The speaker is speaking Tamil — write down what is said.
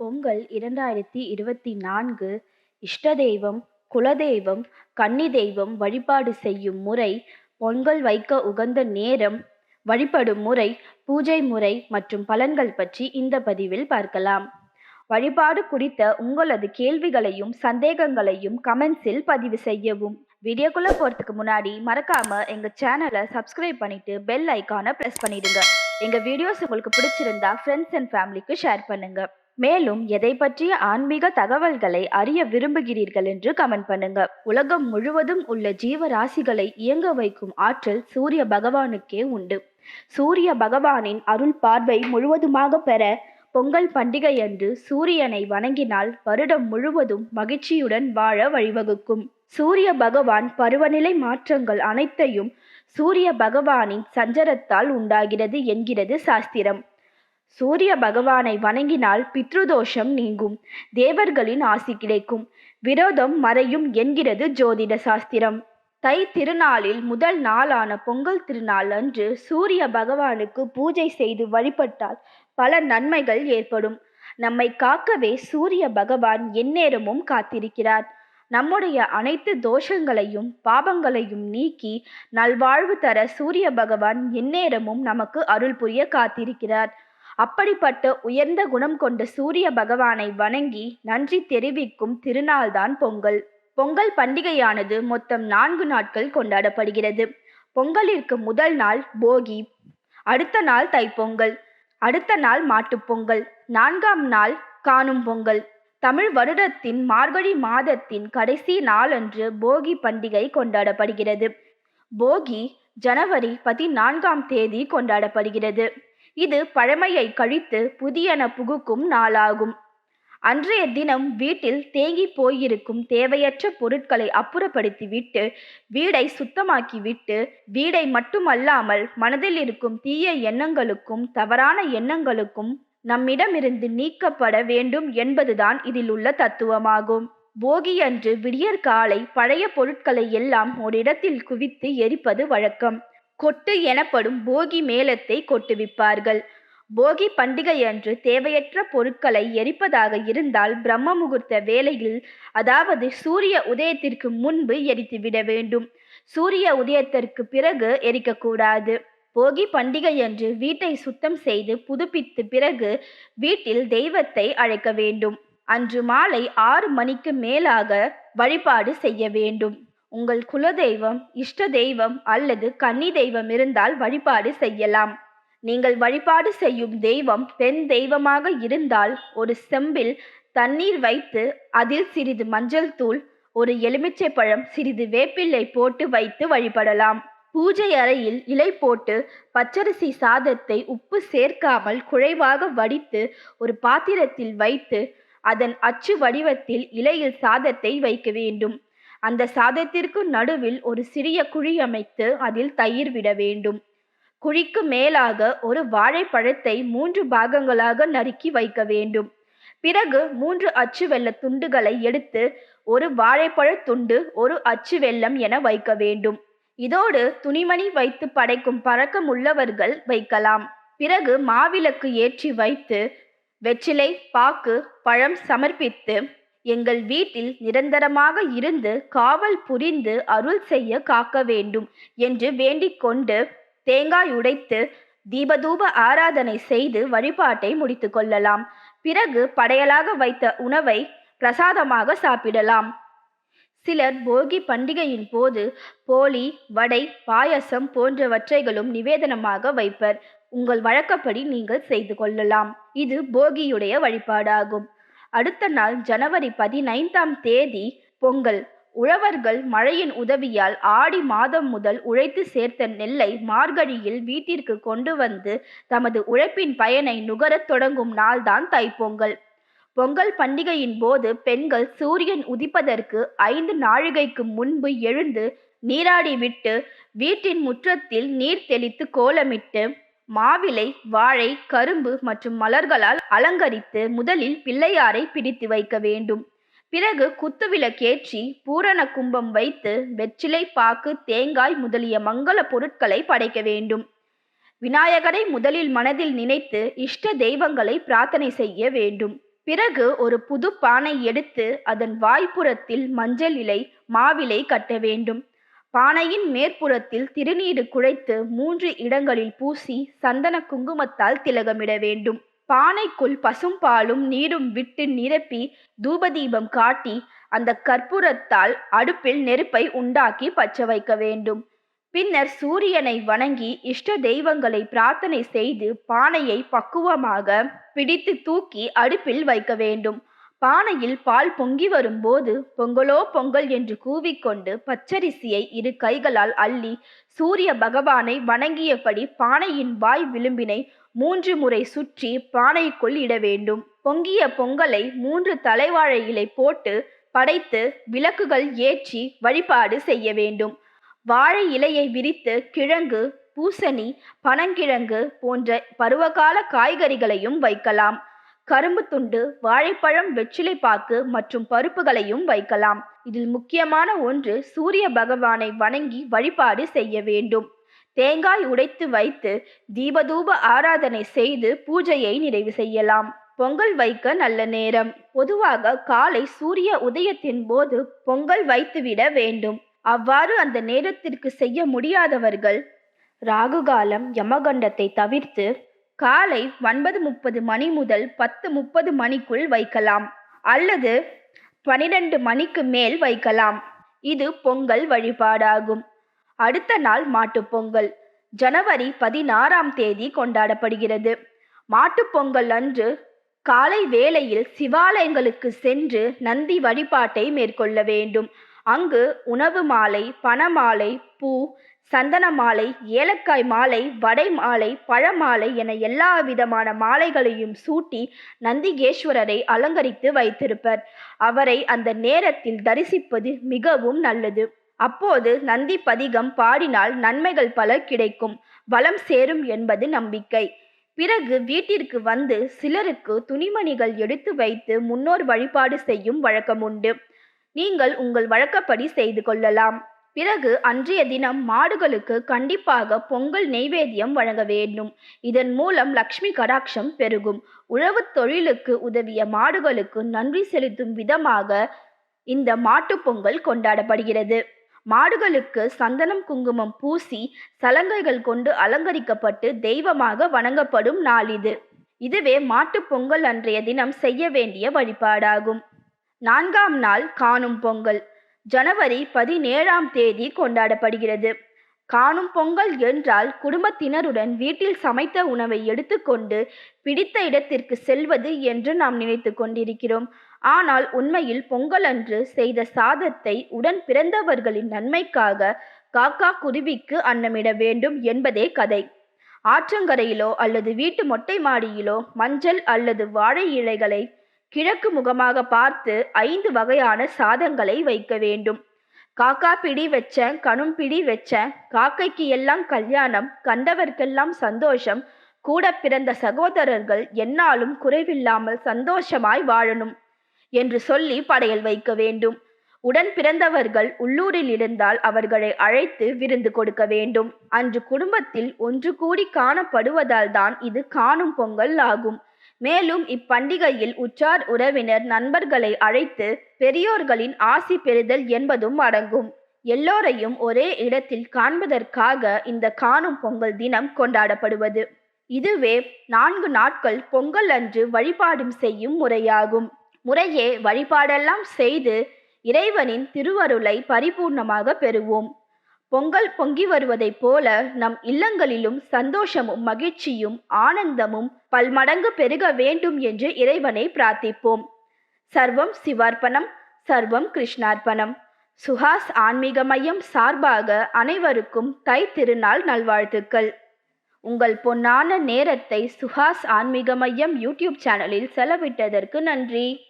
பொங்கல் இரண்டாயிரத்தி இருபத்தி நான்கு இஷ்ட தெய்வம் குலதெய்வம் கன்னி தெய்வம் வழிபாடு செய்யும் முறை பொங்கல் வைக்க உகந்த நேரம் வழிபடும் முறை பூஜை முறை மற்றும் பலன்கள் பற்றி இந்த பதிவில் பார்க்கலாம். வழிபாடு குறித்த உங்களது கேள்விகளையும் சந்தேகங்களையும் கமெண்ட்ஸில் பதிவு செய்யவும். வீடியோக்குள்ள போறதுக்கு முன்னாடி மறக்காம எங்க சேனலை சப்ஸ்கிரைப் பண்ணிட்டு பெல் ஐக்கானை ப்ரெஸ் பண்ணிடுங்க. எங்க வீடியோஸ் உங்களுக்கு பிடிச்சிருந்தா ஃப்ரெண்ட்ஸ் அண்ட் ஃபேமிலிக்கு ஷேர் பண்ணுங்க. மேலும் எதை பற்றிய ஆன்மீக தகவல்களை அறிய விரும்புகிறீர்கள் என்று கமெண்ட் பண்ணுங்க. உலகம் முழுவதும் உள்ள ஜீவராசிகளை இயங்க வைக்கும் ஆற்றல் சூரிய பகவானுக்கே உண்டு. சூரிய பகவானின் அருள் பார்வை முழுவதுமாக பெற பொங்கல் பண்டிகையன்று சூரியனை வணங்கினால் வருடம் முழுவதும் மகிழ்ச்சியுடன் வாழ வழிவகுக்கும். சூரிய பகவான் பருவநிலை மாற்றங்கள் அனைத்தையும் சூரிய பகவானின் சஞ்சரத்தால் உண்டாகிறது என்கிறது சாஸ்திரம். சூரிய பகவானை வணங்கினால் பித்ருதோஷம் நீங்கும். தேவர்களின் ஆசி கிடைக்கும். விரோதம் மறையும் என்கிறது ஜோதிட சாஸ்திரம். தை திருநாளில் முதல் நாளான பொங்கல் திருநாள் அன்று சூரிய பகவானுக்கு பூஜை செய்து வழிபட்டால் பல நன்மைகள் ஏற்படும். நம்மை காக்கவே சூரிய பகவான் எந்நேரமும் காத்திருக்கிறார். நம்முடைய அனைத்து தோஷங்களையும் பாபங்களையும் நீக்கி நல்வாழ்வு தர சூரிய பகவான் எந்நேரமும் நமக்கு அருள் புரிய காத்திருக்கிறார். அப்படிப்பட்ட உயர்ந்த குணம் கொண்ட சூரிய பகவானை வணங்கி நன்றி தெரிவிக்கும் திருநாள்தான் பொங்கல். பொங்கல் பண்டிகையானது மொத்தம் நான்கு நாட்கள் கொண்டாடப்படுகிறது. பொங்கலிற்கு முதல் நாள் போகி அடுத்த நாள் தைப்பொங்கல் அடுத்த நாள் மாட்டுப்பொங்கல் நான்காம் நாள் காணும் பொங்கல். தமிழ் வருடத்தின் மார்கழி மாதத்தின் கடைசி நாளன்று போகி பண்டிகை கொண்டாடப்படுகிறது. போகி ஜனவரி பதினான்காம் தேதி கொண்டாடப்படுகிறது. இது பழமையை கழித்து புதியன புகுக்கும் நாளாகும். அன்றைய தினம் வீட்டில் தேங்கி போயிருக்கும் தேவையற்ற பொருட்களை அப்புறப்படுத்திவிட்டு வீடை சுத்தமாக்கிவிட்டு வீடை மட்டுமல்லாமல் மனதில் இருக்கும் தீய எண்ணங்களுக்கும் தவறான எண்ணங்களுக்கும் நம்மிடமிருந்து நீக்கப்பட வேண்டும் என்பதுதான் இதில் உள்ள தத்துவமாகும். போகியன்று விடியற்காலை பழைய பொருட்களை எல்லாம் ஒரு இடத்தில் குவித்து எரிப்பது வழக்கம். கொட்டு எனப்படும் போகி மேளத்தை கொட்டுவிப்பார்கள் போகி பண்டிகையன்று தேவையற்ற பொருட்களை எரிப்பதாக இருந்தால் பிரம்ம முகூர்த்த வேளையில் அதாவது சூரிய உதயத்திற்கு முன்பு எரித்துவிட வேண்டும். சூரிய உதயத்திற்கு பிறகு எரிக்கக்கூடாது. போகி பண்டிகையன்று வீட்டை சுத்தம் செய்து புதுப்பித்து பிறகு வீட்டில் தெய்வத்தை அழைக்க வேண்டும். அன்று மாலை ஆறு மணிக்கு மேலாக வழிபாடு செய்ய வேண்டும். உங்கள் குலதெய்வம் இஷ்ட தெய்வம் அல்லது கன்னி தெய்வம் இருந்தால் வழிபாடு செய்யலாம். நீங்கள் வழிபாடு செய்யும் தெய்வம் பெண் தெய்வமாக இருந்தால் ஒரு செம்பில் தண்ணீர் வைத்து அதில் சிறிது மஞ்சள் தூள் ஒரு எலுமிச்சை பழம் சிறிது வேப்பிள்ளை போட்டு வைத்து வழிபடலாம். பூஜை அறையில் இலை போட்டு பச்சரிசி சாதத்தை உப்பு சேர்க்காமல் குழைவாக வடித்து ஒரு பாத்திரத்தில் வைத்து அதன் அச்சு வடிவத்தில் இலையில் சாதத்தை வைக்க வேண்டும். அந்த சாதத்திற்கு நடுவில் ஒரு சிறிய குழி அமைத்து அதில் தயிர் விட வேண்டும். குழிக்கு மேலாக ஒரு வாழைப்பழத்தை மூன்று பாகங்களாக நறுக்கி வைக்க வேண்டும். பிறகு மூன்று அச்சு வெள்ள துண்டுகளை எடுத்து ஒரு வாழைப்பழ துண்டு ஒரு அச்சு வெள்ளம் என வைக்க வேண்டும். இதோடு துணிமணி வைத்து படைக்கும் பழக்கம் உள்ளவர்கள் வைக்கலாம். பிறகு மாவிளக்கு ஏற்றி வைத்து வெற்றிலை பாக்கு பழம் சமர்ப்பித்து எங்கள் வீட்டில் நிரந்தரமாக இருந்து காவல் புரிந்து அருள் செய்ய காக்க வேண்டும் என்று வேண்டிக் கொண்டு தேங்காய் உடைத்து தீபதூப ஆராதனை செய்து வழிபாட்டை முடித்து கொள்ளலாம். பிறகு படையலாக வைத்த உணவை பிரசாதமாக சாப்பிடலாம். சிலர் போகி பண்டிகையின் போது போலி வடை பாயசம் போன்றவற்றைகளும் நிவேதனமாக வைப்பர். உங்கள் வழக்கப்படி நீங்கள் செய்து கொள்ளலாம். இது போகியுடைய வழிபாடாகும். அடுத்த நாள் ஜனவரி பதினைந்தாம் தேதி பொங்கல். உழவர்கள் மழையின் உதவியால் ஆடி மாதம் முதல் உழைத்து சேர்த்த நெல்லை மார்கழியில் வீட்டிற்கு கொண்டு வந்து தமது உழைப்பின் பயனை நுகரத் தொடங்கும் நாள்தான் தைப்பொங்கல். பொங்கல் பண்டிகையின் போது பெண்கள் சூரியன் உதிப்பதற்கு ஐந்து நாழிகைக்கு முன்பு எழுந்து நீராடி விட்டு வீட்டின் முற்றத்தில் நீர் தெளித்து கோலமிட்டு மாவிலை வாழை கரும்பு மற்றும் மலர்களால் அலங்கரித்து முதலில் பிள்ளையாரை பிடித்து வைக்க வேண்டும். பிறகு குத்துவிளக்கேற்றி பூரண கும்பம் வைத்து வெற்றிலை பாக்கு தேங்காய் முதலிய மங்கள பொருட்களை படைக்க வேண்டும். விநாயகரை முதலில் மனதில் நினைத்து இஷ்ட தெய்வங்களை பிரார்த்தனை செய்ய வேண்டும். பிறகு ஒரு புது பானை எடுத்து அதன் வாய்ப்புறத்தில் மஞ்சள் இலை மாவிலை கட்ட வேண்டும். பானையின் மேற்புறத்தில் திருநீறு குழைத்து மூன்று இடங்களில் பூசி சந்தன குங்குமத்தால் திலகமிட வேண்டும். பானைக்குள் பசும்பாலும் நீரும் விட்டு நிரப்பி தூபதீபம் காட்டி அந்த கற்பூரத்தால் அடுப்பில் நெருப்பை உண்டாக்கி பச்ச வைக்க வேண்டும். பின்னர் சூரியனை வணங்கி இஷ்ட தெய்வங்களை பிரார்த்தனை செய்து பானையை பக்குவமாக பிடித்து தூக்கி அடுப்பில் வைக்க வேண்டும். பானையில் பால் பொங்கி வரும்போது பொங்கலோ பொங்கல் என்று கூவிக்கொண்டு பச்சரிசியை இரு கைகளால் அள்ளி சூரிய பகவானை வணங்கியபடி பானையின் வாய் விளிம்பினை மூன்று முறை சுற்றி பானைக்குள் இட வேண்டும். பொங்கிய பொங்கலை மூன்று தலைவாழை இலை போட்டு படைத்து விளக்குகள் ஏற்றி வழிபாடு செய்ய வேண்டும். வாழை இலையை விரித்து கிழங்கு பூசணி பனங்கிழங்கு போன்ற பருவகால காய்கறிகளையும் வைக்கலாம். கரும்பு துண்டு வாழைப்பழம் வெற்றிலைப்பாக்கு மற்றும் பருப்புகளையும் வைக்கலாம். இதில் முக்கியமான ஒன்று சூரிய பகவானை வணங்கி வழிபாடு செய்ய வேண்டும். தேங்காய் உடைத்து வைத்து தீபதூப ஆராதனை செய்து பூஜையை நிறைவு செய்யலாம். பொங்கல் வைக்க நல்ல நேரம். பொதுவாக காலை சூரிய உதயத்தின் போது பொங்கல் வைத்துவிட வேண்டும். அவ்வாறு அந்த நேரத்திற்கு செய்ய முடியாதவர்கள் ராகுகாலம் யமகண்டத்தை தவிர்த்து காலை ஒன்பது முப்பது மணி முதல் பத்து முப்பது மணிக்குள் வைக்கலாம். அல்லது பனிரெண்டு மணிக்கு மேல் வைக்கலாம். இது பொங்கல் வழிபாடாகும். அடுத்த நாள் மாட்டுப்பொங்கல் ஜனவரி பதினாறாம் தேதி கொண்டாடப்படுகிறது. மாட்டுப்பொங்கல் அன்று காலை வேளையில் சிவாலயங்களுக்கு சென்று நந்தி வழிபாட்டை மேற்கொள்ள வேண்டும். அங்கு உணவு மாலை பணமாலை பூ சந்தன மாலை ஏலக்காய் மாலை வடை மாலை பழமாலை என எல்லா விதமான மாலைகளையும் சூட்டி நந்திகேஸ்வரரை அலங்கரித்து வைத்திருப்பர். அவரை அந்த நேரத்தில் தரிசிப்பது மிகவும் நல்லது. அப்போது நந்தி பதிகம் பாடினால் நன்மைகள் பல கிடைக்கும். வளம் சேரும் என்பது நம்பிக்கை. பிறகு வீட்டிற்கு வந்து சிலருக்கு துணிமணிகள் எடுத்து வைத்து முன்னோர் வழிபாடு செய்யும் வழக்கம் உண்டு நீங்கள் உங்கள் வழக்கப்படி செய்து கொள்ளலாம். பிறகு அன்றைய தினம் மாடுகளுக்கு கண்டிப்பாக பொங்கல் நெய்வேத்தியம் வழங்க வேண்டும். இதன் மூலம் லக்ஷ்மி கடாட்சம் பெருகும். உழவுத் தொழிலுக்கு உதவிய மாடுகளுக்கு நன்றி செலுத்தும் விதமாக இந்த மாட்டுப் பொங்கல் கொண்டாடப்படுகிறது. மாடுகளுக்கு சந்தனம் குங்குமம் பூசி சலங்கைகள் கொண்டு அலங்கரிக்கப்பட்டு தெய்வமாக வணங்கப்படும் நாள் இது. இதுவே மாட்டுப் பொங்கல் அன்றைய தினம் செய்ய வேண்டிய வழிபாடாகும். நான்காம் நாள் காணும் பொங்கல். ஜனவரி பதினேழாம் தேதி கொண்டாடப்படுகிறது. காணும் பொங்கல் என்றால் குடும்பத்தினருடன் வீட்டில் சமைத்த உணவை எடுத்துக்கொண்டு பிடித்த இடத்திற்கு செல்வது என்று நாம் நினைத்து கொண்டிருக்கிறோம். ஆனால் உண்மையில் பொங்கல் அன்று செய்த சாதத்தை உடன் பிறந்தவர்களின் நன்மைக்காக காக்கா குருவிக்கு அன்னமிட வேண்டும் என்பதே கதை. ஆற்றங்கரையிலோ அல்லது வீட்டு மொட்டை மாடியிலோ மஞ்சள் அல்லது வாழை இலைகளை கிழக்கு முகமாக பார்த்து ஐந்து வகையான சாதங்களை வைக்க வேண்டும். காக்கா பிடி வச்சேன் கணும் பிடி வச்சேன் காக்கைக்கு எல்லாம் கல்யாணம் கண்டவர்க்கெல்லாம் சந்தோஷம் கூட பிறந்த சகோதரர்கள் என்னாலும் குறைவில்லாமல் சந்தோஷமாய் வாழணும் என்று சொல்லி படையல் வைக்க வேண்டும். உடன் பிறந்தவர்கள் உள்ளூரில் இருந்தால் அவர்களை அழைத்து விருந்து கொடுக்க வேண்டும். அன்று குடும்பத்தில் ஒன்று கூடி காணப்படுவதால் தான் இது காணும் பொங்கல் ஆகும். மேலும் இப்பண்டிகையில் உற்றார் உறவினர் நண்பர்களை அழைத்து பெரியோர்களின் ஆசி பெறுதல் என்பதும் அடங்கும். எல்லோரையும் ஒரே இடத்தில் காண்பதற்காக இந்த காணும் பொங்கல் தினம் கொண்டாடப்படுவது. இதுவே நான்கு நாட்கள் பொங்கல் அன்று வழிபாடும் செய்யும் முறையாகும். முறையே வழிபாடெல்லாம் செய்து இறைவனின் திருவருளை பரிபூர்ணமாக பெறுவோம். பொங்கல் பொங்கி வருவதைப் போல நம் இல்லங்களிலும் சந்தோஷமும் மகிழ்ச்சியும் ஆனந்தமும் பல்மடங்கு பெருக வேண்டும் என்று இறைவனை பிரார்த்திப்போம். சர்வம் சிவார்ப்பணம் சர்வம் கிருஷ்ணார்ப்பணம். சுஹாஸ் ஆன்மீக மையம் சார்பாக அனைவருக்கும் தை திருநாள் நல்வாழ்த்துக்கள். உங்கள் பொன்னான நேரத்தை சுஹாஸ் ஆன்மீக மையம் யூடியூப் சேனலில் செலவிட்டதற்கு நன்றி.